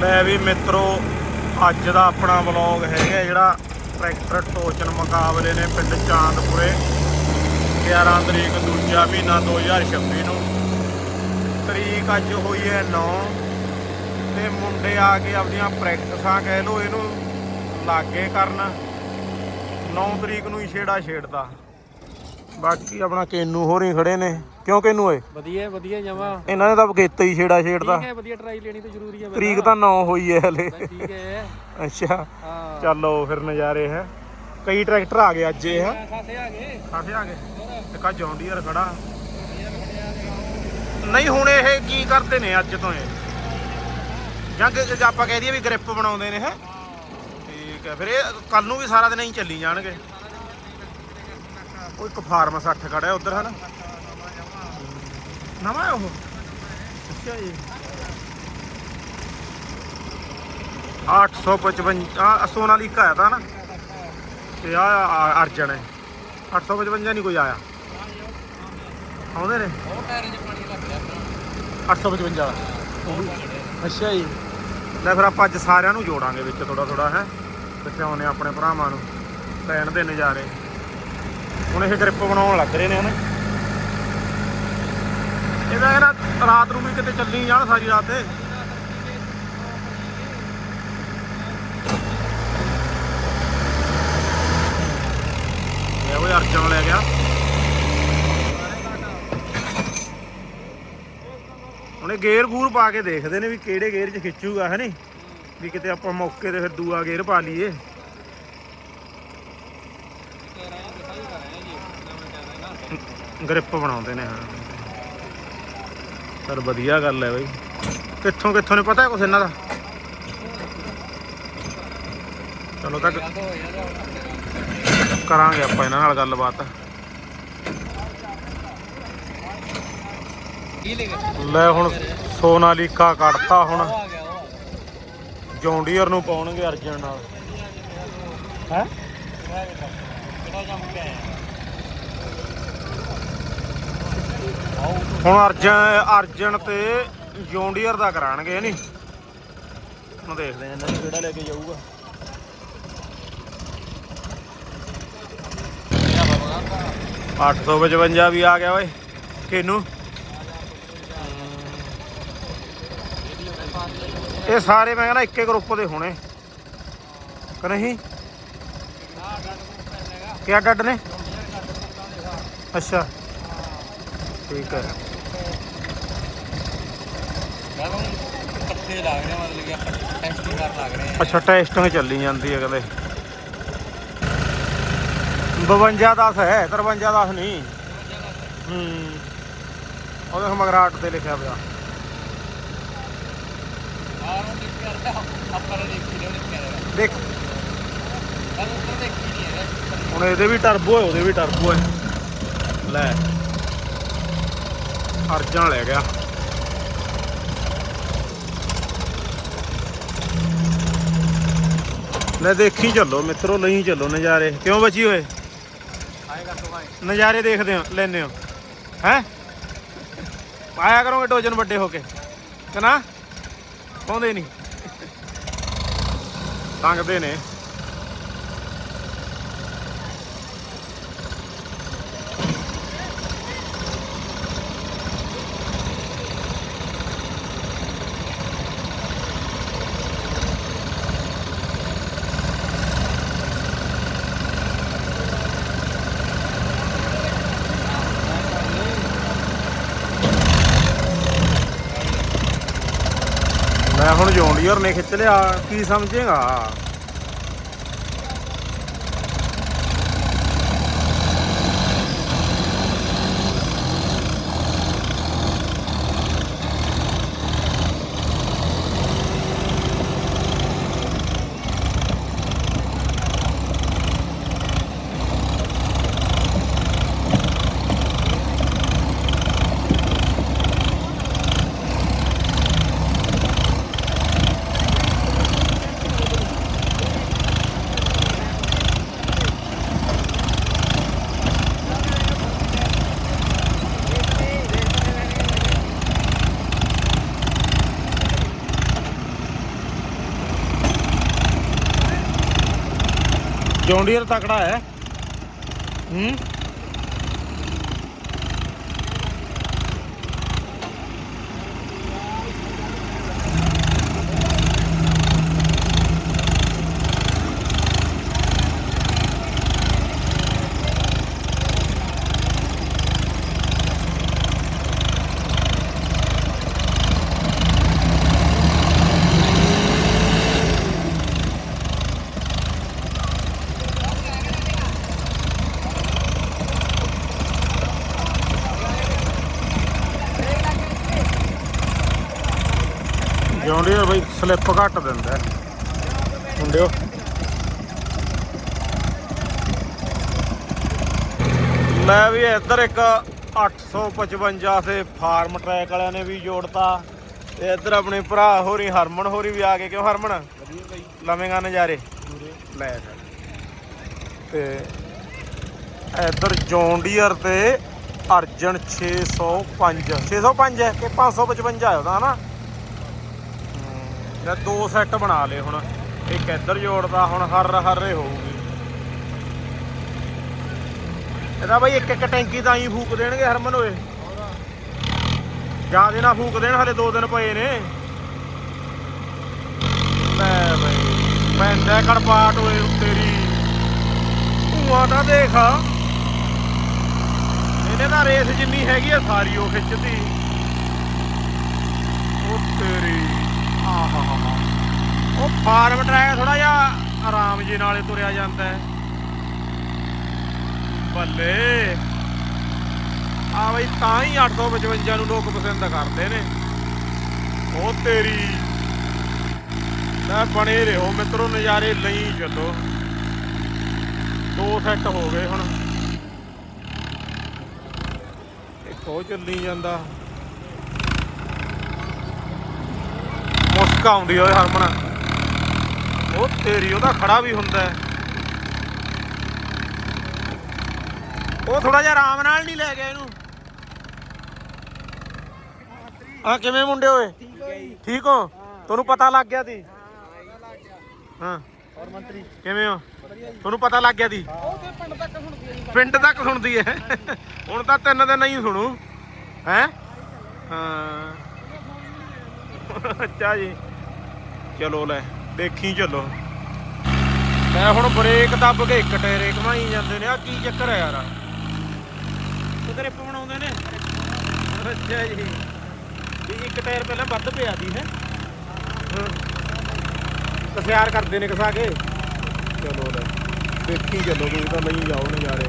ਲੈ ਵੀ ਮਿੱਤਰੋ, ਅੱਜ ਦਾ ਆਪਣਾ ਵਲੌਗ ਹੈਗਾ ਜਿਹੜਾ ਟਰੈਕਟਰ ਟੋਚਨ ਮੁਕਾਬਲੇ ਨੇ ਪਿੰਡ ਚਾਂਦਪੁਰੇ 11 ਤਰੀਕ ਦੂਜਾ ਮਹੀਨਾ 2026 ਨੂੰ। ਤਰੀਕ ਅੱਜ ਹੋਈ ਹੈ 9 ਤੇ ਮੁੰਡੇ ਆ ਕੇ ਆਪਣੀਆਂ ਪ੍ਰੈਕਟਿਸਾਂ ਕਹਿ ਲੋ ਇਹਨੂੰ ਲਾਗੇ ਕਰਨ। 9 ਤਰੀਕ ਨੂੰ ਹੀ ਛੇੜਾ ਛੇੜਦਾ। ਬਾਕੀ ਆਪਣਾ ਕੇਨੂ ਹੋਰੀ ਖੜੇ ਨੇ। ਕਿਉਂ ਕੇਨੂ ਓਏ? ਵਧੀਆ ਵਧੀਆ ਜਮਾ। ਇਹਨਾਂ ਨੇ ਤਾਂ ਬਗੇਤਾ ਹੀ ਛੇੜਾ ਛੇੜਦਾ ਠੀਕ ਹੈ ਵਧੀਆ ਟਰਾਈ ਲੈਣੀ ਤਾਂ ਜ਼ਰੂਰੀ ਹੈ ਤਰੀਕ ਤਾਂ 9 ਹੋਈ ਹੈ ਹਲੇ। ਠੀਕ ਹੈ। ਅੱਛਾ। ਹਾਂ। ਚੱਲੋ ਫਿਰ ਨਜ਼ਾਰੇ ਹੈ। ਕਈ ਟਰੈਕਟਰ ਆ ਗਏ ਅੱਜ ਇਹ ਹੈ। ਖਾਸੇ ਆ ਗਏ। ਕਾਫੀ ਆ ਗਏ। ਇੱਕ ਆ ਜੌਂਡੀਅਰ ਖੜਾ। ਨਹੀਂ ਹੁਣ ਇਹ ਕੀ ਕਰਦੇ ਨੇ ਅੱਜ ਤੋਂ ਇਹ? ਜਾਂ ਕਿ ਜੇ ਆਪਾਂ ਕਹਿ ਦਈਏ ਵੀ ਗ੍ਰਿਪ ਬਣਾਉਂਦੇ ਨੇ ਹੈ? ਠੀਕ ਹੈ ਫਿਰ ਇਹ ਕੱਲ ਨੂੰ ਵੀ ਸਾਰਾ ਦਿਨ ਹੀ ਚੱਲੀ ਜਾਣਗੇ। ਉਹ ਇੱਕ ਫਾਰਮ 60 ਖੜਾ ਉਧਰ ਹੈ ਨਾ? ਨਵਾਂ ਹੈ ਉਹ। ਅੱਛਾ ਜੀ। 855 ਆ ਸੋਨਾਲੀਕਾ ਆਇਆ ਤਾਂ ਨਾ। ਤੇ ਆ ਅਰਜਨ ਹੈ। 855 ਨਹੀਂ ਕੋਈ ਆਇਆ। ਆਉਂਦੇ ਨੇ? ਉਹ ਟਾਇਰ 'ਚ ਪਾਣੀ ਲੱਗ ਗਿਆ 855 ਅੱਛਾ ਜੀ। ਲੈ ਫਿਰ ਆਪਾਂ ਅੱਜ ਸਾਰਿਆਂ ਨੂੰ ਜੋੜਾਂਗੇ ਵਿੱਚ ਥੋੜਾ ਥੋੜਾ ਹੈ। ਦਿਖਾਉਣੇ ਆਪਣੇ ਭਰਾਵਾਂ ਨੂੰ। ਪੈਣ ਦੇ ਨਜ਼ਾਰੇ ਹੁਣ ਇਹ ਗ੍ਰਿਪ ਬਣਾਉਣ ਲੱਗ ਰਹੇ ਨੇ ਹਨਾ। ਇਹਦਾ ਇਹ ਨਾ ਰਾਤ ਨੂੰ ਵੀ ਕਿਤੇ ਚੱਲੀ ਜਾਣ ਸਾਰੀ ਰਾਤ ਤੇ। ਇਹ ਉਹ ਅਰਜਨ ਲੈ ਗਿਆ। ਉਹਨੇ ਗੇਅਰ ਗੂਰ ਪਾ ਕੇ ਦੇਖਦੇ ਨੇ ਵੀ ਕਿਹੜੇ ਗੇਅਰ 'ਚ ਖਿੱਚੂਗਾ, ਹੈ ਨੀ? ਵੀ ਕਿਤੇ ਆਪਾਂ ਮੌਕੇ ਤੇ ਫਿਰ ਦੂਆ ਗੇਅਰ ਪਾ ਲਈਏ। ਗ੍ਰਿਪ ਬਣਾਉਂਦੇ ਨੇ, ਹਾਂ। ਸਰ ਵਧੀਆ ਗੱਲ ਹੈ ਬਾਈ। ਕਿੱਥੋਂ ਕਿੱਥੋਂ ਨੇ ਪਤਾ ਕੁਛ ਇਹਨਾਂ ਦਾ। ਚਲੋ ਤੱਕ ਕਰਾਂਗੇ ਆਪਾਂ ਇਹਨਾਂ ਨਾਲ ਗੱਲਬਾਤ। ਕੀ ਲੈ ਗਏ ਹੁਣ ਸੋਨਾਲੀਕਾ ਕੱਢਤਾ ਹੁਣ। ਉਹ ਜੌਂਡੀਅਰ ਨੂੰ ਪਾਉਣਗੇ ਅਰਜਨ ਨਾਲ। ਹੈ? ਕਿਹੜਾ ਜੰਮ ਕੇ ਆਇਆ ਹੁਣ ਅਰਜਨ ਅਰਜਨ ਤੇ ਜੌਂਡੀਅਰ ਦਾ ਕਰਾਣਗੇ ਨਹੀਂ ਹੁਣ ਦੇਖਦੇ ਹਾਂ ਇਹਨਾਂ ਕਿਹੜਾ ਲੈ ਕੇ ਜਾਊਗਾ। ਬਾਬਾ 855 ਵੀ ਆ ਗਿਆ ਓਏ, ਕਿਨੂੰ? ਇਹ ਸਾਰੇ ਮੈਂ ਕਹਿੰਦਾ ਇੱਕ ਗਰੁੱਪ ਦੇ ਹੋਣੇ। ਕਿ ਨਹੀਂ? ਕਿਆ ਡੱਡ ਨੇ? ਅੱਛਾ। ਠੀਕ ਹੈ ਮੈਂ ਹੁਣ ਇਕੱਠੇ ਲੱਗ ਰਹੇ ਆ, ਮਤਲਬ ਕਿ ਆਪਾਂ ਟੈਸਟਿੰਗ ਕਰਨ ਲੱਗ ਰਹੇ ਆ। ਅੱਛਾ ਟੈਸਟਿੰਗ ਚੱਲੀ ਜਾਂਦੀ ਹੈ ਕਦੇ 52 10 ਹੈ 53 10 ਨਹੀਂ। ਹੂੰ। ਉਹਦੇ ਮਗਰਾਟ ਤੇ ਲਿਖਿਆ ਪਿਆ। ਆਹ ਨੂੰ ਦੇਖ ਕੇ ਆਇਆ ਆਪਾਂ ਨੇ ਦੇਖੀ ਨਹੀਂ ਦੇਖ। ਹੁਣ ਇਹਦੇ ਵੀ ਟਰਬੋ ਹੈ ਉਹਦੇ ਵੀ ਟਰਬੋ ਹੈ। ਲੈ। ਅਰਜਨ ਲੈ ਗਿਆ ਲੈ ਦੇਖੀ ਚੱਲੋ ਮਿੱਤਰੋ, ਲਈ ਚੱਲੋ ਨਜ਼ਾਰੇ। ਕਿਉਂ ਬਚੀ ਹੋਏ ਨਜ਼ਾਰੇ ਦੇਖਦੇ ਹੋ ਲੈਨੇ ਹੋ। ਹੈ? ਆਇਆ ਕਰੋਗੇ ਡੋਜਨ ਵੱਡੇ ਹੋ ਕੇ। ਕਿ ਨਾ? ਪਾਉਂਦੇ ਨਹੀਂ। ਤੰਗਦੇ ਨੇ। ਹੁਣ ਜੌਂਡੀਅਰ ਨੇ ਖਿੱਚ ਲਿਆ ਕੀ ਸਮਝੇਗਾ? ਜੌਂਡੀਅਰ ਤਕੜਾ ਹੈ। ਹੂੰ? ਜੌਂਡੀਅਰ ਬਈ ਸਲਿੱਪ ਘੱਟ ਦਿੰਦਾ। ਹੈ। ਮੁੰਡਿਓ। ਲੈ ਵੀ ਇੱਧਰ ਇੱਕ 855 ਸੇ ਫਾਰਮ ਟਰੈਕ ਵਾਲਿਆਂ ਨੇ ਵੀ ਜੋੜਤਾ। ਤੇ ਇੱਧਰ ਆਪਣੇ ਭਰਾ ਹੋਰੀ ਹਰਮਨ ਹੋਰੀ ਵੀ ਆ ਗਏ। ਕਿਉਂ ਹਰਮਨ? ਵਧੀਆ ਲਵੇਂਗਾ ਨਜ਼ਾਰੇ। ਲੈ ਤੇ ਇੱਧਰ ਜੌਂਡੀਅਰ ਤੇ ਅਰਜਨ 605 605 ਹੈ ਕਿ 555 ਹੈ ਉਹਦਾ, ਹਨਾ? ਹਮ, ਦੋ ਸੈੱਟ ਬਣਾ ਲਏ ਹੁਣ। ਇੱਕ ਇੱਧਰ ਜੋੜਦਾ ਹੁਣ ਹਰ ਹਰੇ ਹੋਊਗੀ। ਇਹਦਾ ਬਾਈ ਇੱਕ ਇੱਕ ਟੈਂਕੀ ਤਾਂ ਹੀ ਫੂਕ ਦੇਣਗੇ ਹਰਮਨ ਓਏ। ਜਿਆਦੇ ਨਾ ਫੂਕ ਦੇਣ ਹਲੇ ਦੋ ਦਿਨ ਪਏ ਨੇ। ਲੈ ਬਈ ਪੈਂਦਾ ਕੜਪਾਟ ਓਏ ਤੇਰੀ ਧੂਆਂ ਨਾ ਦੇਖ। ਇਹਨੇ ਤਾਂ ਰੇਸ ਜਿੰਨੀ ਹੈਗੀ ਆ ਸਾਰੀ ਉਹ ਖਿੱਚਦੀ ਉਹ ਤੇਰੀ ਆਹਾਹਾ ਉਹ ਫਾਰਮ ਟਰੈਕ ਥੋੜਾ ਜਿਹਾ ਆਰਾਮ ਜੀ ਨਾਲੇ ਤੁਰਿਆ ਜਾਂਦਾ ਹੈ। ਬੱਲੇ। ਆ ਬਈ ਤਾਂ ਹੀ 855 ਨੂੰ ਲੋਕ ਪਸੰਦ ਕਰਦੇ ਨੇ। ਉਹ ਤੇਰੀ ਲੈ ਬਣੇ ਰਹੋ ਮਿੱਤਰੋ, ਨਜ਼ਾਰੇ ਲਈ ਚੱਲੋ। ਦੋ ਸੈੱਟ ਹੋ ਗਏ ਹੁਣ। ਇੱਕ ਉਹ ਚੱਲੀ ਜਾਂਦਾ। ਮੁਸਕ ਆਉਂਦੀ ਓਏ ਹਰਮਨ। ਉਹ ਤੇਰੀ, ਉਹਦਾ ਖੜਾ ਵੀ ਹੁੰਦਾ ਉਹ ਥੋੜਾ ਜਿਹਾ ਆਰਾਮ ਨਾਲ ਨਹੀਂ ਲੈ ਗਿਆ ਇਹਨੂੰ। ਆ ਕਿਵੇਂ ਮੁੰਡੇ ਓਏ? ਠੀਕ ਹੋ? ਤੁਹਾਨੂੰ ਪਤਾ ਲੱਗ ਗਿਆ ਸੀ? ਹਾਂ। ਔਰ ਮੰਤਰੀ ਕਿਵੇਂ ਹੋ? ਤੁਹਾਨੂੰ ਪਤਾ ਲੱਗ ਗਿਆ ਸੀ? ਪਿੰਡ ਤੱਕ ਸੁਣਦੀ ਹੈ। ਪਿੰਡ ਤੱਕ ਸੁਣਦੀ ਹੈ ਹੁਣ ਤਾਂ ਤਿੰਨ ਦਿਨ ਨਹੀਂ ਸੁਣੂ। ਹੈ? ਹਾਂ। ਅੱਛਾ ਜੀ। ਚਲੋ ਲੈ, ਦੇਖੀ ਚਲੋ। ਮੈਂ ਹੁਣ ਬ੍ਰੇਕ ਦੱਬ ਕੇ ਇੱਕ ਟਾਇਰੇ ਘਮਾਈ ਜਾਂਦੇ ਨੇ ਆ ਕੀ ਚੱਕਰ ਹੈ ਯਾਰ? ਕਿਧਰੇ ਬਣਾਉਂਦੇ ਨੇ? ਅੱਛਾ ਜੀ। ਵੀ ਇੱਕ ਟਾਇਰ ਪਹਿਲਾਂ ਵੱਧ ਪਿਆ ਦੀ ਹੈ? ਕਸਿਆਰ ਕਰਦੇ ਨੇ ਕਸਾ ਕੇ। ਚਲੋ ਲੈ, ਦੇਖੀ ਚਲੋ, ਤੁਸੀਂ ਤਾਂ ਲਈ ਜਾਓ ਨਜ਼ਾਰੇ।